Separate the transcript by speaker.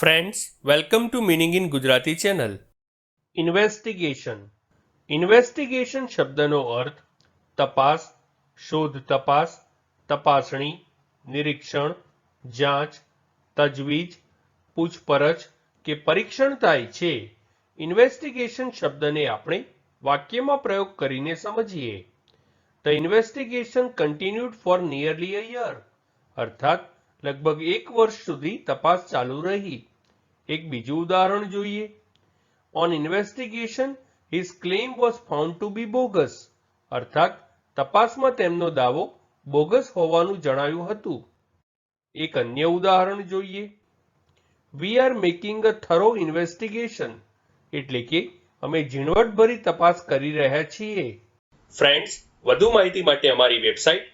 Speaker 1: Friends welcome to meaning in Gujarati channel investigation investigation શબ્દનો અર્થ તપાસ, શોધ તપાસ, તપાસણી, નિરીક્ષણ, જાંચ, તજવીજ, પૂછપરછ કે પરીક્ષણ થાય છે. ઇન્વેસ્ટિગેશન શબ્દને આપણે વાક્યમાં પ્રયોગ કરીને સમજીએ. The investigation continued for nearly a year અર્થાત લગભગ એક વર્ષ સુધી તપાસ ચાલુ રહી. એક બીજું ઉદાહરણ જોઈએ. On investigation his claim was found to be bogus અર્થાત, તપાસમાં તેમનો દાવો બોગસ હોવાનું જણાયું હતું. એક અન્ય ઉદાહરણ જોઈએ. We are making a thorough investigation એટલે કે અમે ઝીણવટભરી તપાસ કરી રહ્યા છીએ. ફ્રેન્ડ્સ વધુ માહિતી માટે અમારી website